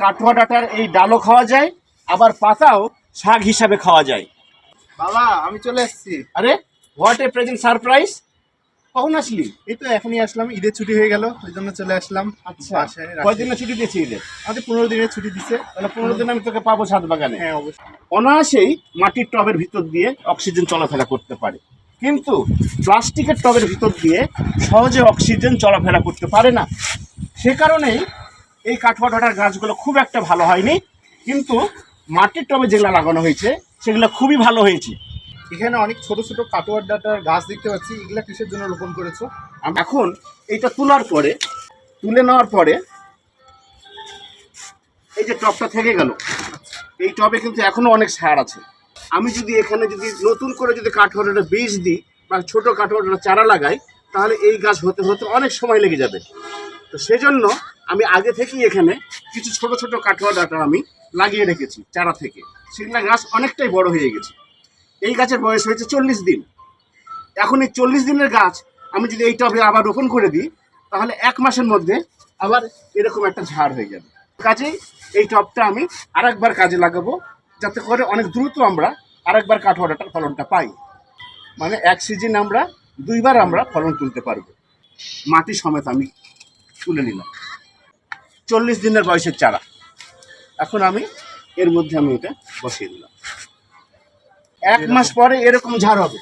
কাঠুয়া ডাটার এই ডালও খাওয়া যায় আবার পাতাও শাক হিসাবে খাওয়া যায়। বাবা আমি চলে এসেছি। আরে হোয়াট এ প্রেজেন্ট সারপ্রাইজ কখন আসলি? এই তো এখনই আসলাম ঈদের ছুটি হয়ে গেল ওই জন্য চলে আসলাম। আচ্ছা। কয়দিনের ছুটি দিয়েছি ঈদের আমাদের পনেরো দিনের ছুটি দিছে। তাহলে পনেরো দিন আমি তোকে পাবো ছাদ বাগানে। হ্যাঁ অবশ্যই। অনায়াসেই মাটির টবের ভিতর দিয়ে অক্সিজেন চলাফেরা করতে পারে। কিন্তু প্লাস্টিকের টবের ভিতর দিয়ে সহজে অক্সিজেন চলাফেরা করতে পারে না। সে কারণেই এই কাঠুয়া ডাটার গাছগুলো খুব একটা ভালো হয়নি কিন্তু মাটির টবে যেগুলো লাগানো হয়েছে সেগুলো খুবই ভালো হয়েছে। এখানে অনেক ছোট ছোট কাটোয়ার ডাটার গাছ দেখতে পাচ্ছি এগুলা কিসের জন্য রোপণ করেছ? এখন এইটা তোলার পরে তুলে নেওয়ার পরে এই যে টবটা থেকে গেল। এই টবে কিন্তু এখনও অনেক সার আছে। আমি যদি এখানে যদি নতুন করে যদি কাঠোয়াটা বীজ দিই বা ছোট কাঠোয়াটা চারা লাগাই তাহলে এই গাছ হতে হতে অনেক সময় লেগে যাবে। তো সেজন্য আমি আগে থেকেই এখানে কিছু ছোট ছোট কাঠোয়া ডাটা আমি লাগিয়ে রেখেছি চারা থেকে। সেগুলা গাছ অনেকটাই বড় হয়ে গেছে। এই গাছের বয়স হয়েছে চল্লিশ দিন। এখন এই চল্লিশ দিনের গাছ আমি যদি এই টবে আবার রোপণ করে দিই, তাহলে এক মাসের মধ্যে আবার এরকম একটা ঝাড় হয়ে যাবে। কাজেই এই টবটা আমি আরেকবার কাজে লাগাবো, যাতে করে অনেক দ্রুত আমরা আরেকবার কাঠোয়াটার ফলনটা পাই। মানে এক সিজন আমরা, দুইবার আমরা ফলন তুলতে পারব। মাটি সমেত আমি তুলে নিলাম। চল্লিশ দিনের বয়সের চারা। এখন আমি এর মধ্যে আমি এটা বসিয়ে দিলাম। এক মাস পরে এরকম ঝাড় হবে।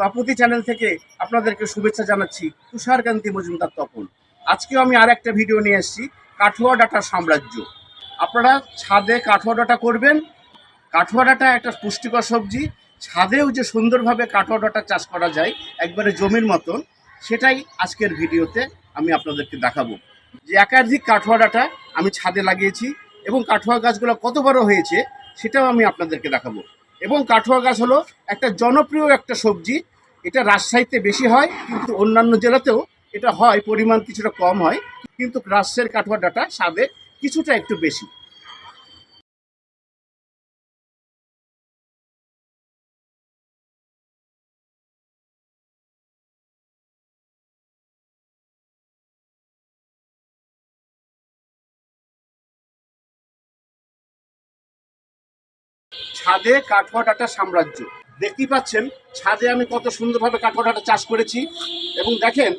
তপতি চ্যানেল থেকে আপনাদেরকে শুভেচ্ছা জানাচ্ছি। তুষারকান্তি মজুমদার তপন। আজকেও আমি আর একটা ভিডিও নিয়ে এসেছি, কাঠুয়া ডাটার সাম্রাজ্য। আপনারা ছাদে কাঠুয়া ডাটা করবেন কাঠুয়া ডাটা একটা পুষ্টিকর সবজি, ছাদেও যে সুন্দরভাবে কাঠুয়া ডাটা চাষ করা যায়, একবারে জমির মতন, সেটাই আজকের ভিডিওতে আমি আপনাদেরকে দেখাবো। যে একাধিক কাঠুয়া ডাটা আমি ছাদে লাগিয়েছি এবং কাঠুয়া গাছগুলো কত বড় হয়েছে, সেটাও আমি আপনাদেরকে দেখাবো। এবং কাঠুয়া গাছ হলো একটা জনপ্রিয় একটা সবজি, এটা রাজশাহীতে বেশি হয়, কিন্তু অন্যান্য জেলাতেও এটা হয়, পরিমাণ কিছুটা কম হয়, কিন্তু রাজশাহীর কাঠুয়া ডাটা স্বাদে কিছুটা একটু বেশি। ছাদে কাঠুয়া ডাটা সাম্রাজ্য। দেখতেই পাচ্ছেন, ছাদে আমি কত সুন্দরভাবে কাঠুয়া ডাটা চাষ করেছি। এবং দেখেন,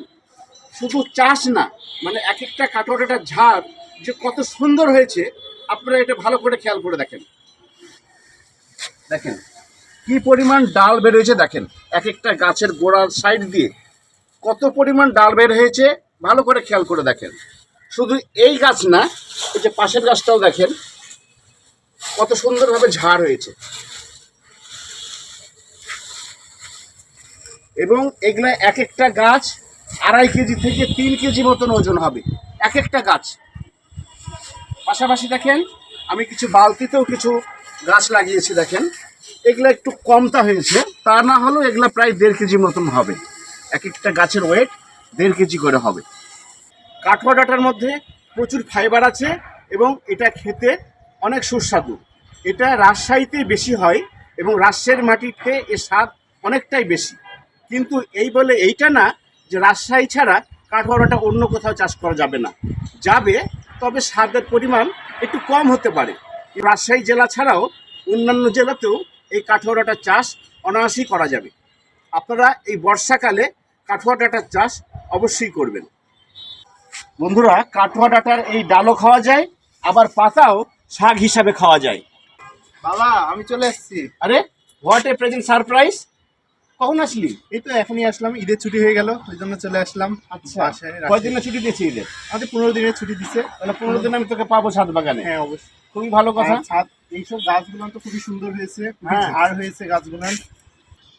শুধু চাষ না মানে এক একটা কাঠুয়া ঝাড় যে কত সুন্দর হয়েছে, আপনারা এটা ভালো করে খেয়াল করে দেখেন। দেখেন, কি পরিমাণ ডাল বের হয়েছে দেখেন এক একটা গাছের গোড়ার সাইড দিয়ে। কত পরিমাণ ডাল বের হয়েছে, ভালো করে খেয়াল করে দেখেন। শুধু এই গাছ না, এই যে পাশের গাছটাও দেখেন কত সুন্দরভাবে ঝাড় হয়েছে। এবং এগুলা এক একটা গাছ আড়াই কেজি থেকে তিন কেজি মতন ওজন হবে। এক একটা গাছ। পাশাপাশি দেখেন, আমি কিছু বালতিতেও কিছু গাছ লাগিয়েছি, দেখেন। এগুলা একটু কমতা হয়েছে, তা না হলেও এগুলা প্রায় দেড় কেজি মতন হবে। এক একটা গাছের ওয়েট দেড় কেজি করে হবে। কাঠুয়া ডাটার মধ্যে প্রচুর ফাইবার আছে এবং এটা খেতে অনেক সুস্বাদু। এটা রাজশাহীতে বেশি হয় এবং রাজশাহীর মাটিতে এর স্বাদ অনেকটাই বেশি। কিন্তু এই বলে এইটা না যে রাজশাহী ছাড়া কাঠুয়াটা অন্য কোথাও চাষ করা যাবে না। যাবে, তবে স্বাদের পরিমাণ একটু কম হতে পারে। রাজশাহী জেলা ছাড়াও অন্যান্য জেলাতেও এই কাঠুয়াটার চাষ অনায়াসেই করা যাবে। আপনারা এই বর্ষাকালে কাঠুয়া ডাটার চাষ অবশ্যই করবেন। বন্ধুরা কাঠুয়া ডাটার এই ডালও খাওয়া যায়, আবার পাতাও শাক হিসাবে খাওয়া যায়। বাবা আমি চলে এসেছি। আরে হোয়াট এ প্রেজেন্ট সারপ্রাইজ কখন আসলি? এই তো এখনই আসলাম ঈদের ছুটি হয়ে গেল ওই জন্য চলে আসলাম। আচ্ছা। রাজশাহী। ছুটি দিয়েছি ঈদের আমাদের পনেরো দিনের ছুটি দিচ্ছে তাহলে পনেরো দিন আমি তোকে পাবো ছাদ বাগানে। হ্যাঁ অবশ্যই। খুবই ভালো কথা। ছাদ এইসব গাছগুলো তো খুবই সুন্দর হয়েছে। হ্যাঁ। ঝাড় হয়েছে গাছগুলো।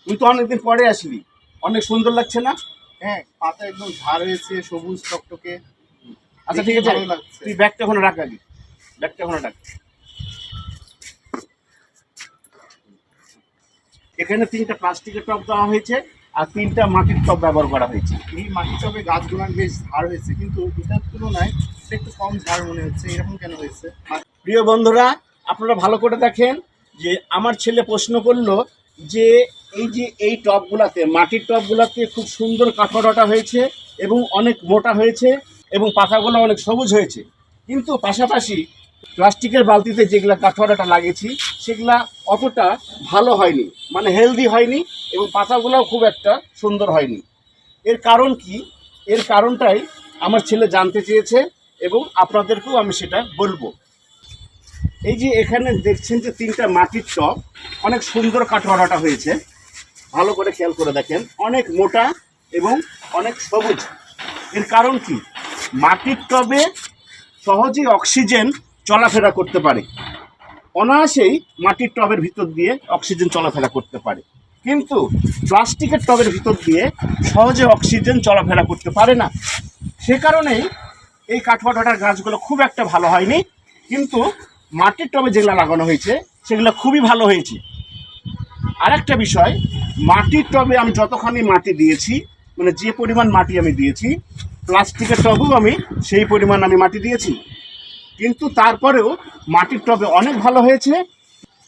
তুই তো অনেকদিন পরে আসলি। অনেক সুন্দর লাগছে না? হ্যাঁ পাতা একদম ঝাড় হয়েছে সবুজ টকটকে। আচ্ছা ঠিক আছে। তুই ব্যাগটা ওখানে রাখ ওখানে এখানে তিনটা প্লাস্টিকের টব দেওয়া হয়েছে আর তিনটা মাটির টব ব্যবহার করা হয়েছে। এই মাটি টবে গাছগুলো বেশ ঝাড় হয়েছে কিন্তু এটার তুলনায় একটু কম ঝাড় মনে হচ্ছে এরকম কেন হয়েছে? প্রিয় বন্ধুরা আপনারা ভালো করে দেখেন যে আমার ছেলে প্রশ্ন করল যে এই যে এই টবগুলাতে মাটির টবগুলাতে খুব সুন্দর কাঠড়াটা হয়েছে এবং অনেক মোটা হয়েছে এবং পাতাগুলো অনেক সবুজ হয়েছে। কিন্তু পাশাপাশি প্লাস্টিকের বালতিতে যেগুলা কাঠড়াটা লাগিয়েছি, সেগুলা অতটা ভালো হয়নি মানে হেলদি হয়নি এবং পাতাগুলোও খুব একটা সুন্দর হয়নি। এর কারণ কি? এর কারণটাই আমার ছেলে জানতে চেয়েছে এবং আপনাদেরকেও আমি সেটা বলব। এই যে এখানে দেখছেন যে তিনটা মাটির টব, অনেক সুন্দর কাঠড়াটা হয়েছে। ভালো করে খেয়াল করে দেখেন, অনেক মোটা এবং অনেক সবুজ। এর কারণ কি? মাটির টবে সহজেই অক্সিজেন চলাফেরা করতে পারে। অনায়াসেই মাটির টবের ভিতর দিয়ে অক্সিজেন চলাফেরা করতে পারে। কিন্তু প্লাস্টিকের টবের ভিতর দিয়ে সহজে অক্সিজেন চলাফেরা করতে পারে না। সে কারণেই এই কাঠপাটাটার গাছগুলো খুব একটা ভালো হয়নি। কিন্তু মাটির টবে যেগুলো লাগানো হয়েছে, সেগুলো খুবই ভালো হয়েছে। আরেকটা বিষয়, মাটির টবে আমি যতখানি মাটি দিয়েছি মানে যে পরিমাণ মাটি আমি দিয়েছি, প্লাস্টিকের টবেও আমি সেই পরিমাণ আমি মাটি দিয়েছি। কিন্তু তারপরেও মাটির টবে অনেক ভালো হয়েছে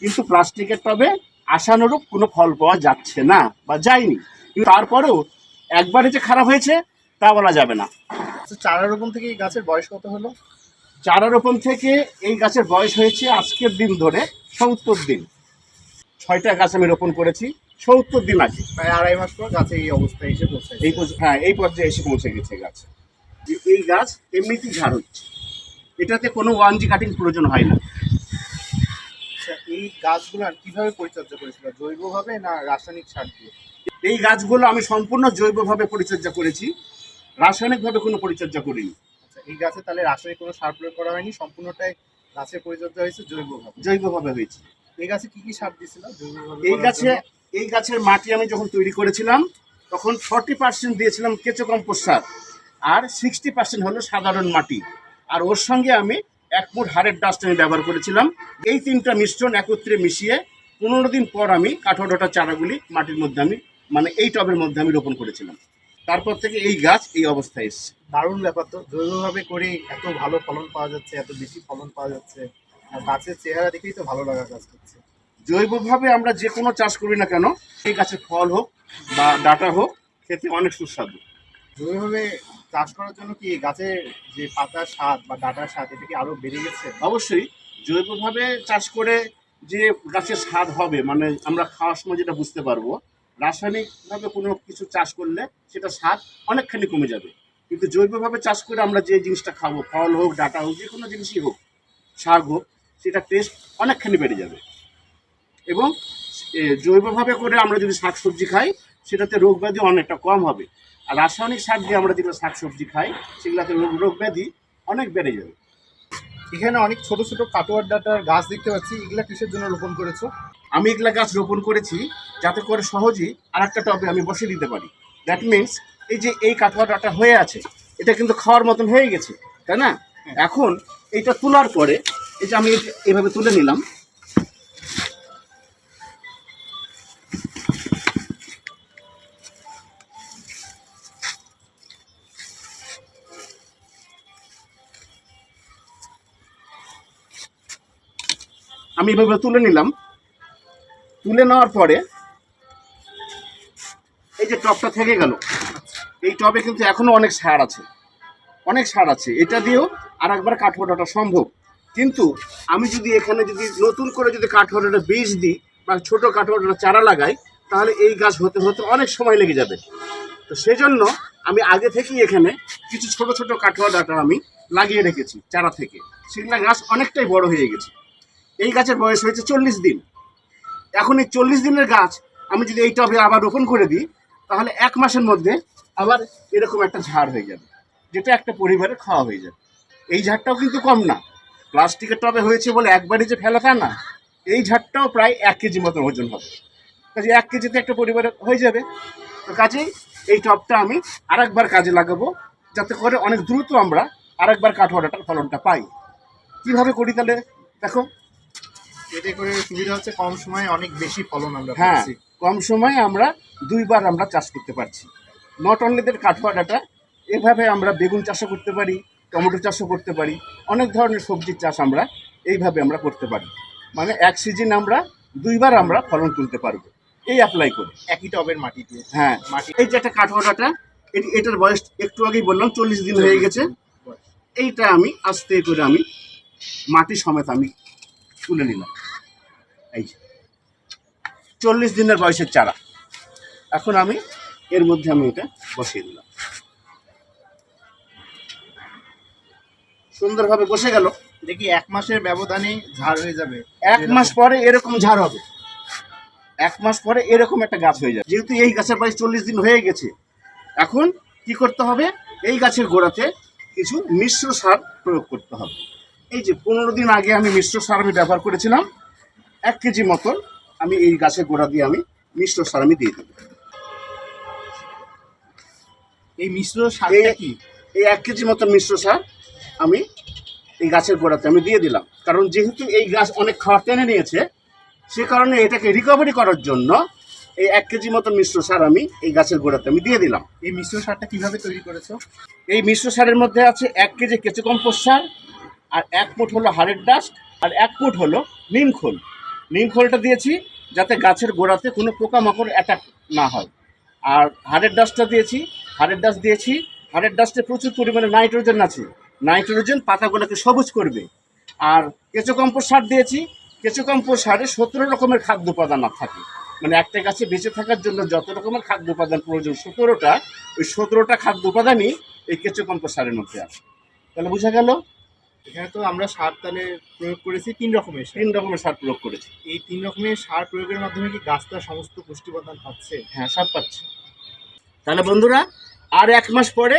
কিন্তু প্লাস্টিকের টবে আশানুরূপ কোনো ফল পাওয়া যাচ্ছে না বা যায়নি। কিন্তু তারপরেও একবারে যে খারাপ হয়েছে তা বলা যাবে না। চারা রোপণ থেকে এই গাছের বয়স কত হলো? চারা রোপণ থেকে এই গাছের বয়স হয়েছে আজকের দিন ধরে সত্তর দিন। ছয়টা গাছ আমি রোপণ করেছি সত্তর দিন আগে। প্রায় আড়াই মাস পর গাছে এই অবস্থায় এসে পৌঁছে এই হ্যাঁ এই পর্যায়ে এসে পৌঁছে গেছে। গাছ যে এই গাছ এমনিতেই ঝাড় হচ্ছে। এটাতে কোনো ওয়ান জি কাটিং প্রয়োজন হয় না। আচ্ছা এই গাছগুলো কীভাবে পরিচর্যা করেছিল? জৈবভাবে না রাসায়নিক সার দিয়ে? এই গাছগুলো আমি সম্পূর্ণ জৈবভাবে পরিচর্যা করেছি। রাসায়নিকভাবে কোনো পরিচর্যা করিনি। আচ্ছা এই গাছে তাহলে রাসায়নিক কোনো সার প্রয়োগ করা হয়নি? সম্পূর্ণটাই গাছের পরিচর্যা হয়েছে জৈবভাবে? জৈবভাবে হয়েছে। এই গাছে কি কি সার দিয়েছিল? জৈবভাবে এই গাছে এই গাছের মাটি আমি যখন তৈরি করেছিলাম তখন ফর্টি পার্সেন্ট দিয়েছিলাম কেঁচো কম্পোস্ট সার। আর সিক্সটি পার্সেন্ট হলো সাধারণ মাটি। আর ওর সঙ্গে আমি এক মুঠ হাড়ের ডাস্ট আমি ব্যবহার করেছিলাম। এই তিনটা মিশ্রণ একত্রে মিশিয়ে পনেরো দিন পর আমি কাঠোডাটা চারাগুলি মাটির মধ্যে আমি মানে এই টবের মধ্যে আমি রোপণ করেছিলাম। তারপর থেকে এই গাছ এই অবস্থায় এসছে। দারুণ ব্যাপার তো জৈবভাবে করে এত ভালো ফলন পাওয়া যাচ্ছে এত বেশি ফলন পাওয়া যাচ্ছে। আর গাছের চেহারা দেখেই তো ভালো লাগা কাজ করছে। জৈবভাবে আমরা যে কোনো চাষ করি না কেন এই গাছের ফল হোক বা ডাটা হোক খেতে অনেক সুস্বাদু। জৈবভাবে চাষ করার জন্য কি গাছের যে পাতার স্বাদ বা ডাটার স্বাদ এটা কি আরও বেড়ে গেছে? অবশ্যই। জৈবভাবে চাষ করে যে গাছের স্বাদ হবে মানে আমরা খাওয়ার সময় যেটা বুঝতে পারব, রাসায়নিকভাবে কোনো কিছু চাষ করলে সেটা স্বাদ অনেকখানি কমে যাবে। কিন্তু জৈবভাবে চাষ করে আমরা যে জিনিসটা খাব, ফল হোক, ডাটা হোক, যে কোনো জিনিসই হোক শাক হোক, সেটা টেস্ট অনেকখানি বেড়ে যাবে। এবং জৈবভাবে করে আমরা যদি শাক সবজি খাই, সেটাতে রোগ ব্যাধি অনেকটা কম হবে। আর রাসায়নিক সার দিয়ে আমরা যেগুলো শাক সবজি খাই সেগুলোতে রোগ রোগ ব্যাধি অনেক বেড়ে যাবে। এখানে অনেক ছোট ছোট কাটোয়ার ডাটার গাছ দেখতে পাচ্ছি এগুলা কিসের জন্য রোপণ করেছ? আমি এগুলা গাছ রোপণ করেছি যাতে করে সহজেই আর একটা টবে আমি বসে দিতে পারি। দ্যাট মিন্স এই যে এই কাঠুয়া ডাটা হয়ে আছে এটা কিন্তু খাওয়ার মতন হয়ে গেছে তাই না? এখন এটা তোলার পরে এই যে আমি এটা এইভাবে তুলে নিলাম আমি এভাবে তুলে নিলাম। তুলে নেওয়ার পরে এই যে টবটা থেকে গেল। এই টবে কিন্তু এখনও অনেক সার আছে। অনেক সার আছে। এটা দিয়েও আর একবার কাঠোটাটা সম্ভব। কিন্তু আমি যদি এখানে যদি নতুন করে যদি কাঠোটাটা বীজ দিই বা ছোটো কাঠোটাটা চারা লাগাই, তাহলে এই গাছ হতে হতে অনেক সময় লেগে যাবে। তো সেজন্য আমি আগে থেকেই এখানে কিছু ছোট ছোট কাঠোয়া ডাটা আমি লাগিয়ে রেখেছি চারা থেকে। সেগুলা গাছ অনেকটাই বড় হয়ে গেছে। এই গাছের বয়স হয়েছে চল্লিশ দিন। এখন এই চল্লিশ দিনের গাছ আমি যদি এই টবে আবার রোপণ করে দিই, তাহলে এক মাসের মধ্যে আবার এরকম একটা ঝাড় হয়ে যাবে, যেটা একটা পরিবারে খাওয়া হয়ে যাবে। এই ঝাড়টাও কিন্তু কম না। প্লাস্টিকের টবে হয়েছে বলে একবারই যে ফেলা তা না, এই ঝাড়টাও প্রায় এক কেজি মতো ওজন হবে। কাজে এক কেজিতে একটা পরিবারে হয়ে যাবে। তো কাজেই এই টবটা আমি আরেকবার কাজে লাগাবো, যাতে করে অনেক দ্রুত আমরা আরেকবার কাঠোয়াটার ফলনটা পাই। কীভাবে করি তাহলে দেখো এতে করে সুবিধা হচ্ছে কম সময়ে অনেক বেশি ফলন আমরা হ্যাঁ পাচ্ছি। কম সময়ে আমরা দুইবার আমরা চাষ করতে পারছি। নট অনলি দের কাঠুয়া ডাটা এভাবে আমরা বেগুন চাষও করতে পারি টমেটো চাষও করতে পারি অনেক ধরনের সবজির চাষ আমরা এইভাবে আমরা করতে পারি। মানে এক সিজন আমরা দুইবার আমরা ফলন তুলতে পারব। এই অ্যাপ্লাই করে। একই টবের মাটি দিয়ে। হ্যাঁ মাটি এই যে একটা কাঠওয়াটাটা এটি এটার বয়স একটু আগেই বললাম চল্লিশ দিন হয়ে গেছে। এইটা আমি আস্তে করে আমি মাটি সমেত আমি তুলে নিলাম। এই যে। চল্লিশ দিনের বয়সের চারা। এখন আমি এর মধ্যে আমি এটা বসিয়ে দিলাম। সুন্দরভাবে বসে গেল। দেখি এক মাসের ব্যবধানে ঝাড় হয়ে যাবে। এক মাস পরে এরকম ঝাড় হবে। এক মাস পরে এরকম একটা গাছ হয়ে যাবে। যেহেতু এই গাছের বয়স চল্লিশ দিন হয়ে গেছে এখন কি করতে হবে? এই গাছের গোড়াতে কিছু মিশ্র সার প্রয়োগ করতে হবে। এই যে পনেরো দিন আগে আমি মিশ্র সার আমি ব্যবহার করেছিলাম এক কেজি মতন আমি এই গাছের গোড়া দিয়ে আমি মিশ্র সার আমি দিয়ে দেবো। এই মিশ্র সারটা এই- কি? এই এক কেজি মতন মিশ্র সার আমি এই গাছের গোড়াতে আমি দিয়ে দিলাম। কারণ যেহেতু এই গাছ অনেক খাবার টেনে নিয়েছে সে কারণে এটাকে রিকভারি করার জন্য এই এক কেজি মতন মিশ্র সার আমি এই গাছের গোড়াতে আমি দিয়ে দিলাম। এই মিশ্র সারটা কীভাবে তৈরি করেছ? এই মিশ্র সারের মধ্যে আছে এক কেজি কেঁচো কম্পোস্ট সার আর এক ফুট হলো হাড়ের ডাস্ট আর এক ফুট হলো নিম খোল। নিম খোলটা দিয়েছি যাতে গাছের গোড়াতে কোনো পোকামাকড় অ্যাটাক না হয়। আর হাড়ের ডাস্টটা দিয়েছি, হাড়ের ডাস্ট দিয়েছি, হাড়ের ডাস্টে প্রচুর পরিমাণে নাইট্রোজেন আছে। নাইট্রোজেন পাতাগুলোকে সবুজ করবে। আর কেঁচো কম্পোস্ট সার দিয়েছি কেঁচো কম্পোস্ট সারে সতেরো রকমের খাদ্য উপাদান থাকে। মানে একটা গাছে বেঁচে থাকার জন্য যত রকমের খাদ্য উপাদান প্রয়োজন, সতেরোটা, ওই সতেরোটা খাদ্য উপাদানই এই কেঁচো কম্পোস্ট সারের মধ্যে আছে। তাহলে বোঝা গেল এখানে তো আমরা সার তাহলে প্রয়োগ করেছি তিন রকমের সার। তিন রকমের সার প্রয়োগ করেছি। এই তিন রকমের সার প্রয়োগের মাধ্যমে কি গাছটা সমস্ত পুষ্টি উপাদান পাচ্ছে? হ্যাঁ সব পাচ্ছে। তাহলে বন্ধুরা আর এক মাস পরে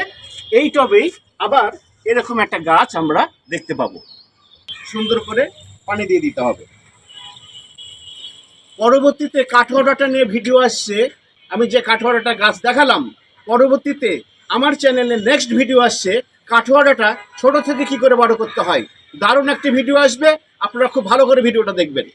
এই টবেই আবার এরকম একটা গাছ আমরা দেখতে পাবো। সুন্দর করে পানি দিয়ে দিতে হবে। পরবর্তীতে কাঠওয়ারাটা নিয়ে ভিডিও আসছে। আমি যে কাঠওয়ারাটা গাছ দেখালাম পরবর্তীতে আমার চ্যানেলে নেক্সট ভিডিও আসছে। কাঠওয়ারাটা ছোট থেকে কি করে বড় করতে হয়? দারুণ একটি ভিডিও আসবে। আপনারা খুব ভালো করে ভিডিওটা দেখবেন।